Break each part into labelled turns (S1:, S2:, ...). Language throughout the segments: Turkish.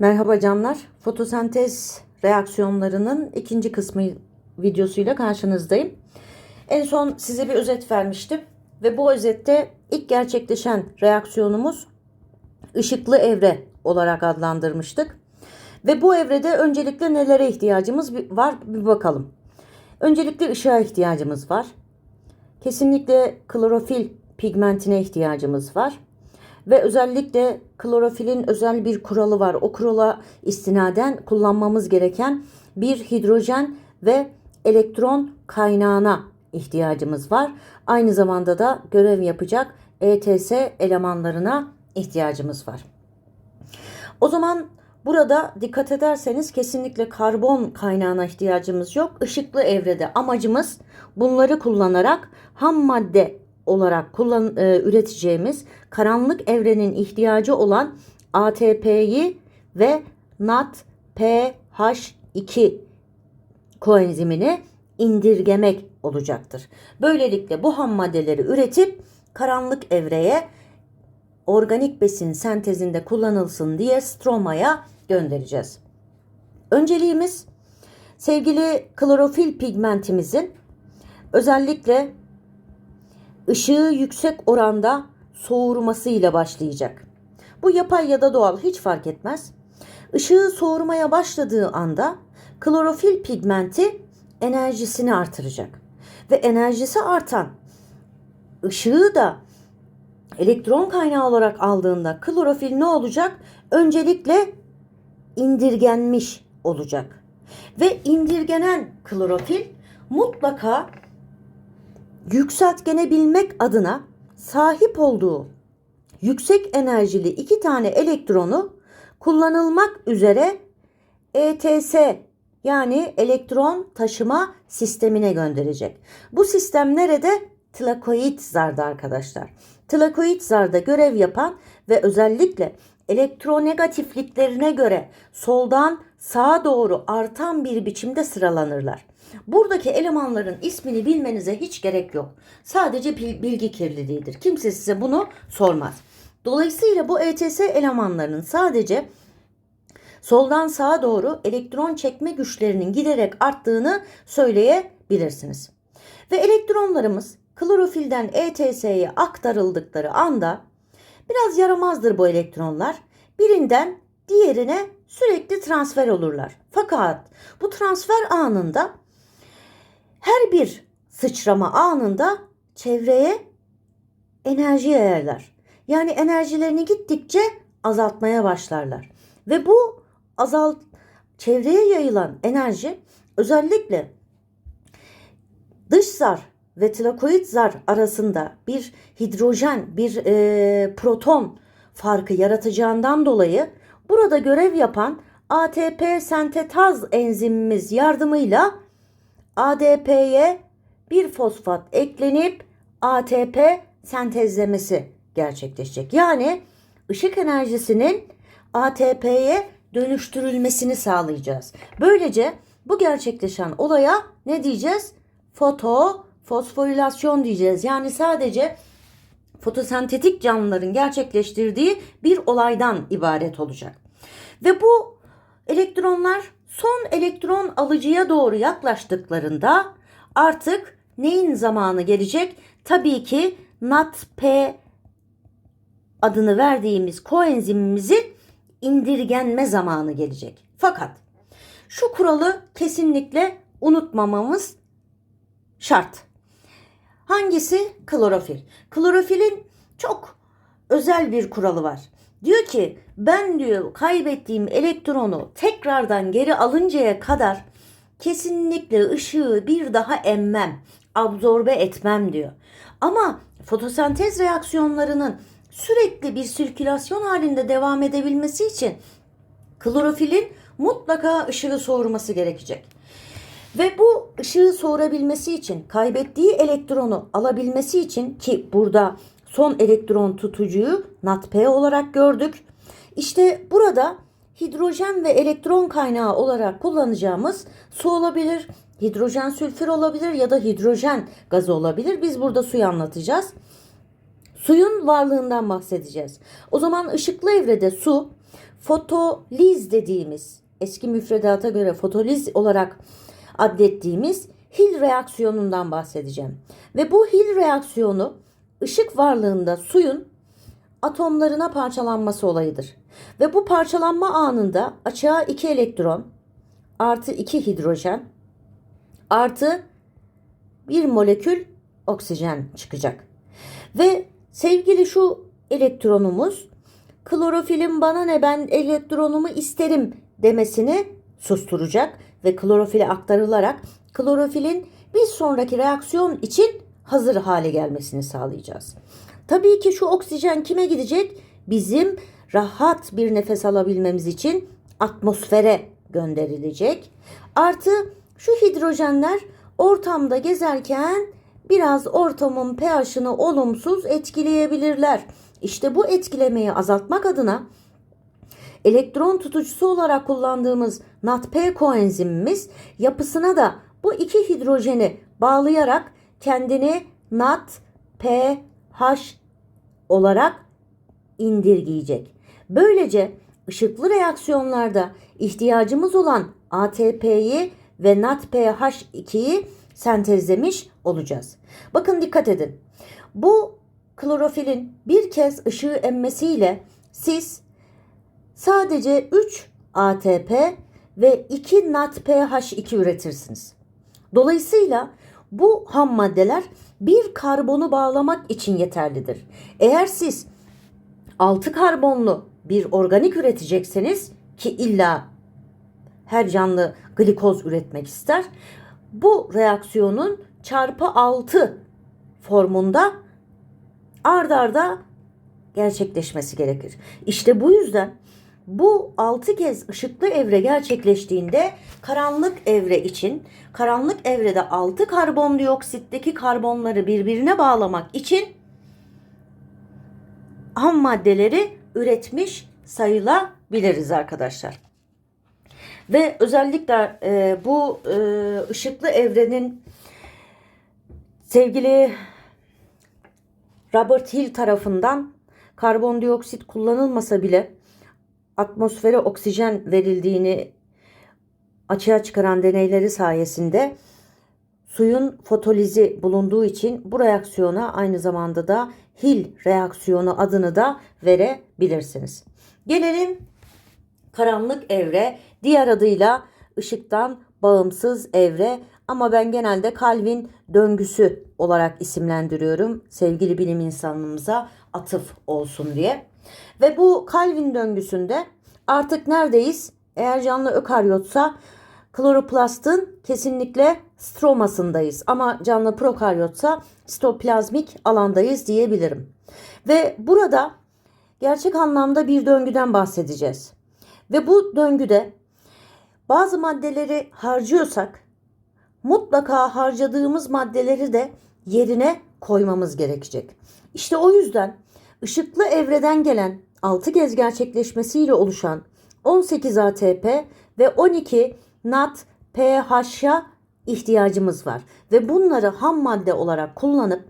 S1: Merhaba canlar. Fotosentez reaksiyonlarının ikinci kısmı videosuyla karşınızdayım. En son size bir özet vermiştim ve bu özette ilk gerçekleşen reaksiyonumuz ışıklı evre olarak adlandırmıştık. Ve bu evrede öncelikle nelere ihtiyacımız var bir bakalım. Öncelikle ışığa ihtiyacımız var. Kesinlikle klorofil pigmentine ihtiyacımız var. Ve özellikle klorofilin özel bir kuralı var. O kurala istinaden kullanmamız gereken bir hidrojen ve elektron kaynağına ihtiyacımız var. Aynı zamanda da görev yapacak ETS elemanlarına ihtiyacımız var. O zaman burada dikkat ederseniz kesinlikle karbon kaynağına ihtiyacımız yok. Işıklı evrede amacımız bunları kullanarak ham madde olarak kullan e, üreteceğimiz karanlık evrenin ihtiyacı olan ATP'yi ve NADPH2 koenzimini indirgemek olacaktır. Böylelikle bu ham maddeleri üretip karanlık evreye organik besin sentezinde kullanılsın diye stromaya göndereceğiz. Önceliğimiz sevgili klorofil pigmentimizin özellikle ışığı yüksek oranda soğurmasıyla başlayacak. Bu yapay ya da doğal hiç fark etmez. Işığı soğurmaya başladığı anda klorofil pigmenti enerjisini artıracak. Ve enerjisi artan ışığı da elektron kaynağı olarak aldığında klorofil ne olacak? Öncelikle indirgenmiş olacak. Ve indirgenen klorofil mutlaka yükseltgenebilmek adına sahip olduğu yüksek enerjili iki tane elektronu kullanılmak üzere ETS yani elektron taşıma sistemine gönderecek. Bu sistem nerede? Tlakoid zarda arkadaşlar. Tlakoid zarda görev yapan ve özellikle elektronegatifliklerine göre soldan sağa doğru artan bir biçimde sıralanırlar. Buradaki elemanların ismini bilmenize hiç gerek yok. Sadece bilgi kirliliğidir. Kimse size bunu sormaz. Dolayısıyla bu ETS elemanlarının sadece soldan sağa doğru elektron çekme güçlerinin giderek arttığını söyleyebilirsiniz. Ve elektronlarımız klorofilden ETS'ye aktarıldıkları anda biraz yaramazdır bu elektronlar. Birinden diğerine sürekli transfer olurlar. Fakat bu transfer anında her bir sıçrama anında çevreye enerji yayarlar. Yani enerjilerini gittikçe azaltmaya başlarlar. Ve bu azalt çevreye yayılan enerji özellikle dış zar ve tlakoid zar arasında bir hidrojen, bir e, proton farkı yaratacağından dolayı burada görev yapan ATP sentetaz enzimimiz yardımıyla ADP'ye bir fosfat eklenip ATP sentezlemesi gerçekleşecek. Yani ışık enerjisinin ATP'ye dönüştürülmesini sağlayacağız. Böylece bu gerçekleşen olaya ne diyeceğiz? Foto fosforilasyon diyeceğiz. Yani sadece fotosentetik canlıların gerçekleştirdiği bir olaydan ibaret olacak. Ve bu elektronlar son elektron alıcıya doğru yaklaştıklarında artık neyin zamanı gelecek? Tabii ki NADP adını verdiğimiz koenzimimizin indirgenme zamanı gelecek. Fakat şu kuralı kesinlikle unutmamamız şart. Hangisi? Klorofil. Klorofilin çok özel bir kuralı var. Diyor ki ben diyor kaybettiğim elektronu tekrardan geri alıncaya kadar kesinlikle ışığı bir daha emmem, absorbe etmem diyor. Ama fotosentez reaksiyonlarının sürekli bir sirkülasyon halinde devam edebilmesi için klorofilin mutlaka ışığı soğurması gerekecek. Ve bu ışığı soğurabilmesi için kaybettiği elektronu alabilmesi için ki burada son elektron tutucuyu NADP olarak gördük. İşte burada hidrojen ve elektron kaynağı olarak kullanacağımız su olabilir, hidrojen sülfür olabilir ya da hidrojen gazı olabilir. Biz burada suyu anlatacağız. Suyun varlığından bahsedeceğiz. O zaman ışıklı evrede su fotoliz dediğimiz eski müfredata göre fotoliz olarak adlettiğimiz Hil reaksiyonundan bahsedeceğim. Ve bu Hil reaksiyonu ışık varlığında suyun atomlarına parçalanması olayıdır. Ve bu parçalanma anında açığa 2 elektron artı 2 hidrojen artı bir molekül oksijen çıkacak. Ve sevgili şu elektronumuz klorofilin bana ne ben elektronumu isterim demesini susturacak ve klorofile aktarılarak klorofilin bir sonraki reaksiyon için hazır hale gelmesini sağlayacağız. Tabii ki şu oksijen kime gidecek? Bizim rahat bir nefes alabilmemiz için atmosfere gönderilecek. Artı şu hidrojenler ortamda gezerken biraz ortamın pH'ını olumsuz etkileyebilirler. İşte bu etkilemeyi azaltmak adına elektron tutucusu olarak kullandığımız NADP koenzimimiz yapısına da bu iki hidrojeni bağlayarak kendini NADPH olarak indirgeyecek. Böylece ışıklı reaksiyonlarda ihtiyacımız olan ATP'yi ve NADPH2'yi sentezlemiş olacağız. Bakın dikkat edin. Bu klorofilin bir kez ışığı emmesiyle siz sadece 3 ATP ve 2 NADPH2 üretirsiniz. Dolayısıyla bu ham maddeler bir karbonu bağlamak için yeterlidir. Eğer siz 6 karbonlu bir organik üretecekseniz ki illa her canlı glikoz üretmek ister. Bu reaksiyonun çarpı 6 formunda ard arda gerçekleşmesi gerekir. İşte bu yüzden bu 6 kez ışıklı evre gerçekleştiğinde karanlık evre için karanlık evrede 6 karbondioksitteki karbonları birbirine bağlamak için ham maddeleri üretmiş sayılabiliriz arkadaşlar. Ve özellikle e, bu e, ışıklı evrenin sevgili Robert Hill tarafından karbondioksit kullanılmasa bile atmosfere oksijen verildiğini açığa çıkaran deneyleri sayesinde suyun fotolizi bulunduğu için bu reaksiyona aynı zamanda da Hill reaksiyonu adını da verebilirsiniz. Gelelim karanlık evre, diğer adıyla ışıktan bağımsız evre ama ben genelde Calvin döngüsü olarak isimlendiriyorum sevgili bilim insanımıza atıf olsun diye. Ve bu Calvin döngüsünde artık neredeyiz? Eğer canlı ökaryotsa kloroplastın kesinlikle stromasındayız. Ama canlı prokaryotsa sitoplazmik alandayız diyebilirim. Ve burada gerçek anlamda bir döngüden bahsedeceğiz. Ve bu döngüde bazı maddeleri harcıyorsak mutlaka harcadığımız maddeleri de yerine koymamız gerekecek. İşte o yüzden ışıklı evreden gelen 6 kez gerçekleşmesiyle oluşan 18 ATP ve 12 NAD pH'a ihtiyacımız var ve bunları ham madde olarak kullanıp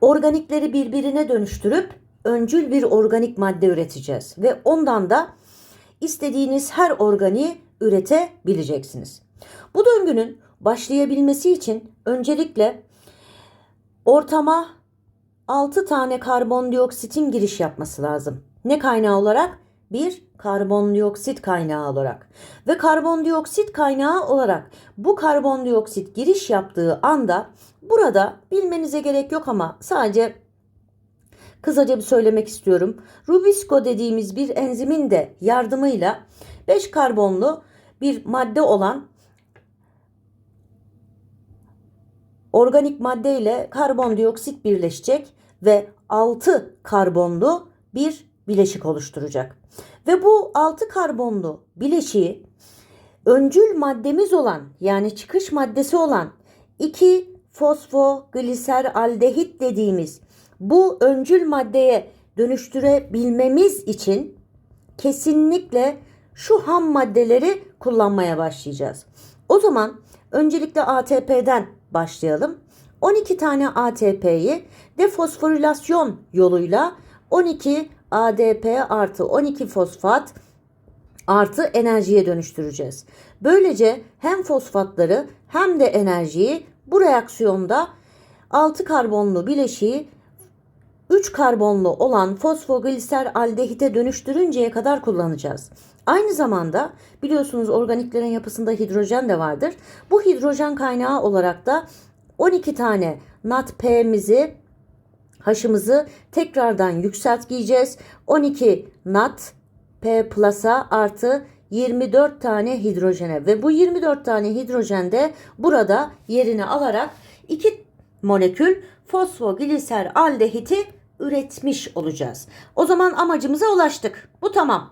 S1: organikleri birbirine dönüştürüp öncül bir organik madde üreteceğiz ve ondan da istediğiniz her organi üretebileceksiniz. Bu döngünün başlayabilmesi için öncelikle ortama 6 tane karbondioksitin giriş yapması lazım. Ne kaynağı olarak? Bir karbondioksit kaynağı olarak. Ve karbondioksit kaynağı olarak bu karbondioksit giriş yaptığı anda burada bilmenize gerek yok ama sadece kısaca bir söylemek istiyorum. Rubisco dediğimiz bir enzimin de yardımıyla 5 karbonlu bir madde olan organik madde ile karbondioksit birleşecek ve 6 karbonlu bir bileşik oluşturacak. Ve bu 6 karbonlu bileşiği öncül maddemiz olan yani çıkış maddesi olan 2 fosfogliser aldehit dediğimiz bu öncül maddeye dönüştürebilmemiz için kesinlikle şu ham maddeleri kullanmaya başlayacağız. O zaman öncelikle ATP'den başlayalım. 12 tane ATP'yi defosforilasyon yoluyla 12 ADP artı 12 fosfat artı enerjiye dönüştüreceğiz. Böylece hem fosfatları hem de enerjiyi bu reaksiyonda 6 karbonlu bileşiği 3 karbonlu olan fosfogliser aldehite dönüştürünceye kadar kullanacağız. Aynı zamanda biliyorsunuz organiklerin yapısında hidrojen de vardır. Bu hidrojen kaynağı olarak da 12 tane NADP'mizi haşımızı tekrardan yükselteceğiz. 12 NAT P plus'a artı 24 tane hidrojene ve bu 24 tane hidrojen de burada yerini alarak 2 molekül fosfogliser aldehiti üretmiş olacağız. O zaman amacımıza ulaştık. Bu tamam.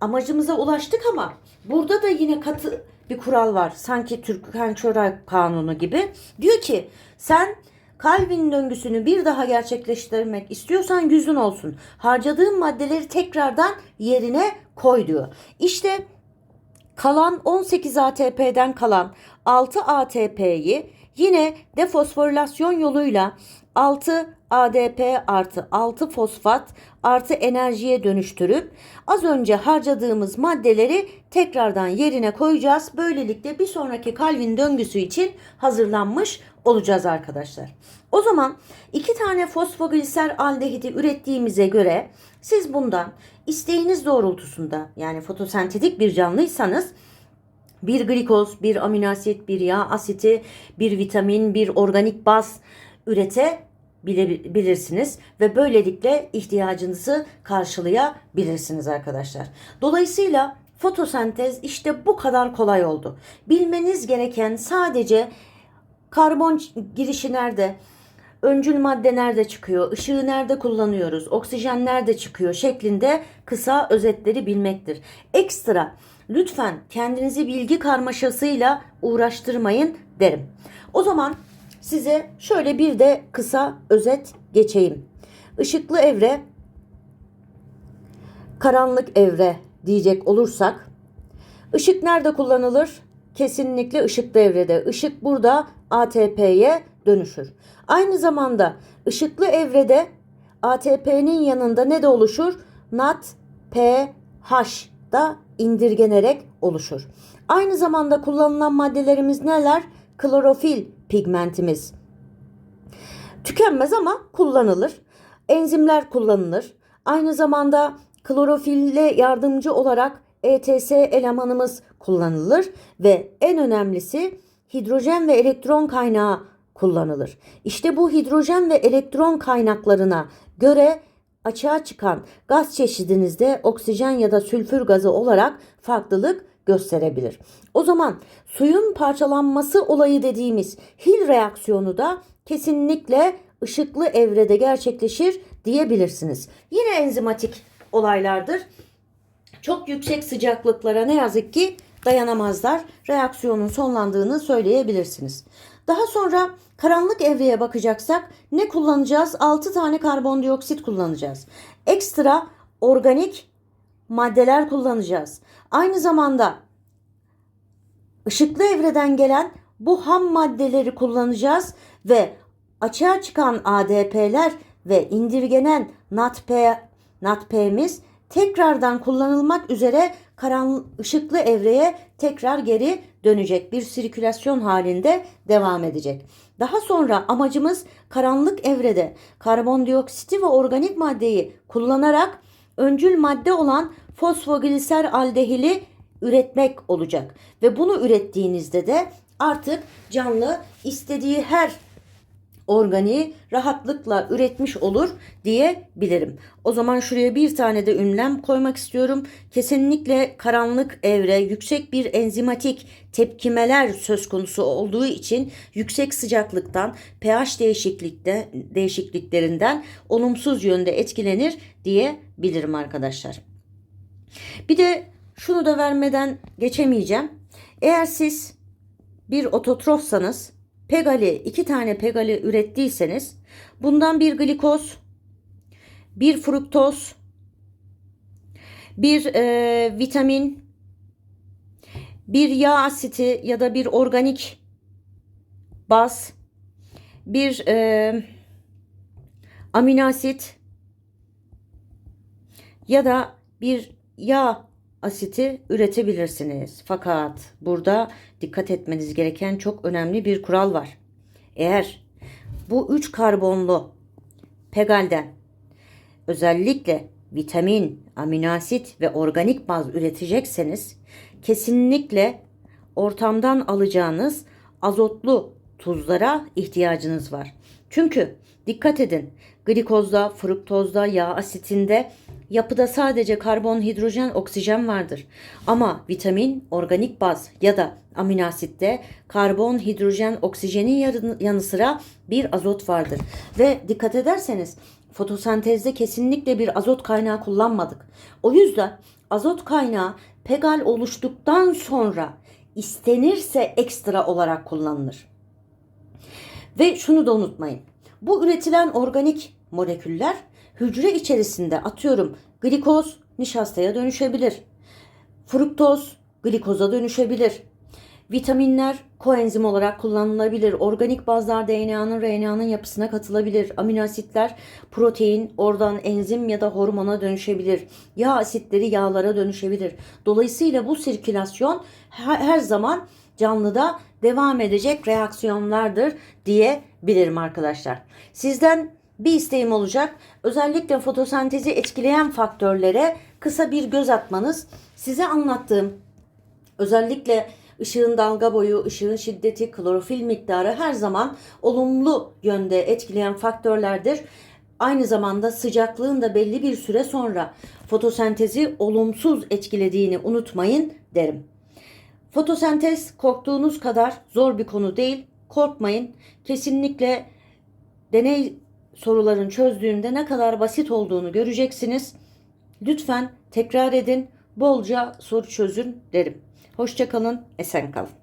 S1: Amacımıza ulaştık ama burada da yine katı bir kural var. Sanki Türkan Çoray kanunu gibi. Diyor ki sen kalbin döngüsünü bir daha gerçekleştirmek istiyorsan yüzün olsun. Harcadığın maddeleri tekrardan yerine koy diyor. İşte kalan 18 ATP'den kalan 6 ATP'yi yine defosforilasyon yoluyla 6 ADP artı 6 fosfat artı enerjiye dönüştürüp az önce harcadığımız maddeleri tekrardan yerine koyacağız. Böylelikle bir sonraki kalvin döngüsü için hazırlanmış olacağız arkadaşlar. O zaman iki tane fosfogliser aldehidi ürettiğimize göre siz bundan isteğiniz doğrultusunda yani fotosentetik bir canlıysanız bir glikoz, bir aminoasit, bir yağ asiti, bir vitamin, bir organik baz üretebilirsiniz ve böylelikle ihtiyacınızı karşılayabilirsiniz arkadaşlar. Dolayısıyla fotosentez işte bu kadar kolay oldu. Bilmeniz gereken sadece karbon girişi nerede, öncül madde nerede çıkıyor, ışığı nerede kullanıyoruz, oksijen nerede çıkıyor şeklinde kısa özetleri bilmektir. Ekstra lütfen kendinizi bilgi karmaşasıyla uğraştırmayın derim. O zaman size şöyle bir de kısa özet geçeyim. Işıklı evre, karanlık evre diyecek olursak ışık nerede kullanılır? Kesinlikle ışıklı evrede. Işık burada ATP'ye dönüşür. Aynı zamanda ışıklı evrede ATP'nin yanında ne de oluşur? NAT, P, H da indirgenerek oluşur. Aynı zamanda kullanılan maddelerimiz neler? Klorofil pigmentimiz. Tükenmez ama kullanılır. Enzimler kullanılır. Aynı zamanda klorofille yardımcı olarak ETS elemanımız kullanılır ve en önemlisi hidrojen ve elektron kaynağı kullanılır. İşte bu hidrojen ve elektron kaynaklarına göre açığa çıkan gaz çeşidinizde oksijen ya da sülfür gazı olarak farklılık gösterebilir. O zaman suyun parçalanması olayı dediğimiz Hil reaksiyonu da kesinlikle ışıklı evrede gerçekleşir diyebilirsiniz. Yine enzimatik olaylardır. Çok yüksek sıcaklıklara ne yazık ki dayanamazlar. Reaksiyonun sonlandığını söyleyebilirsiniz. Daha sonra karanlık evreye bakacaksak ne kullanacağız? 6 tane karbondioksit kullanacağız. Ekstra organik maddeler kullanacağız. Aynı zamanda ışıklı evreden gelen bu ham maddeleri kullanacağız ve açığa çıkan ADP'ler ve indirgenen NADP, NADP'miz tekrardan kullanılmak üzere karan ışıklı evreye tekrar geri dönecek. Bir sirkülasyon halinde devam edecek. Daha sonra amacımız karanlık evrede karbondioksiti ve organik maddeyi kullanarak öncül madde olan fosfogliser aldehili üretmek olacak. Ve bunu ürettiğinizde de artık canlı istediği her organiği rahatlıkla üretmiş olur diyebilirim. O zaman şuraya bir tane de ünlem koymak istiyorum. Kesinlikle karanlık evre yüksek bir enzimatik tepkimeler söz konusu olduğu için yüksek sıcaklıktan pH değişiklikte değişikliklerinden olumsuz yönde etkilenir diyebilirim arkadaşlar. Bir de şunu da vermeden geçemeyeceğim. Eğer siz bir ototrofsanız pegali iki tane pegali ürettiyseniz bundan bir glikoz, bir fruktoz, bir e, vitamin, bir yağ asiti ya da bir organik baz, bir e, amino asit ya da bir yağ asiti üretebilirsiniz. Fakat burada dikkat etmeniz gereken çok önemli bir kural var. Eğer bu üç karbonlu pegalden özellikle vitamin, amino asit ve organik baz üretecekseniz kesinlikle ortamdan alacağınız azotlu tuzlara ihtiyacınız var. Çünkü dikkat edin glikozda, fruktozda, yağ asitinde yapıda sadece karbon, hidrojen, oksijen vardır. Ama vitamin, organik baz ya da amino asitte karbon, hidrojen, oksijenin yanı sıra bir azot vardır. Ve dikkat ederseniz fotosentezde kesinlikle bir azot kaynağı kullanmadık. O yüzden azot kaynağı pegal oluştuktan sonra istenirse ekstra olarak kullanılır. Ve şunu da unutmayın. Bu üretilen organik moleküller hücre içerisinde atıyorum glikoz nişastaya dönüşebilir. Fruktoz glikoza dönüşebilir. Vitaminler koenzim olarak kullanılabilir. Organik bazlar DNA'nın RNA'nın yapısına katılabilir. Amino asitler protein oradan enzim ya da hormona dönüşebilir. Yağ asitleri yağlara dönüşebilir. Dolayısıyla bu sirkülasyon her, zaman canlıda devam edecek reaksiyonlardır diyebilirim arkadaşlar. Sizden bir isteğim olacak. Özellikle fotosentezi etkileyen faktörlere kısa bir göz atmanız. Size anlattığım Özellikle ışığın dalga boyu, ışığın şiddeti, klorofil miktarı her zaman olumlu yönde etkileyen faktörlerdir. Aynı zamanda sıcaklığın da belli bir süre sonra fotosentezi olumsuz etkilediğini unutmayın derim. Fotosentez korktuğunuz kadar zor bir konu değil. Korkmayın. Kesinlikle deney soruların çözdüğünde ne kadar basit olduğunu göreceksiniz. Lütfen tekrar edin, bolca soru çözün derim. Hoşçakalın, esen kalın.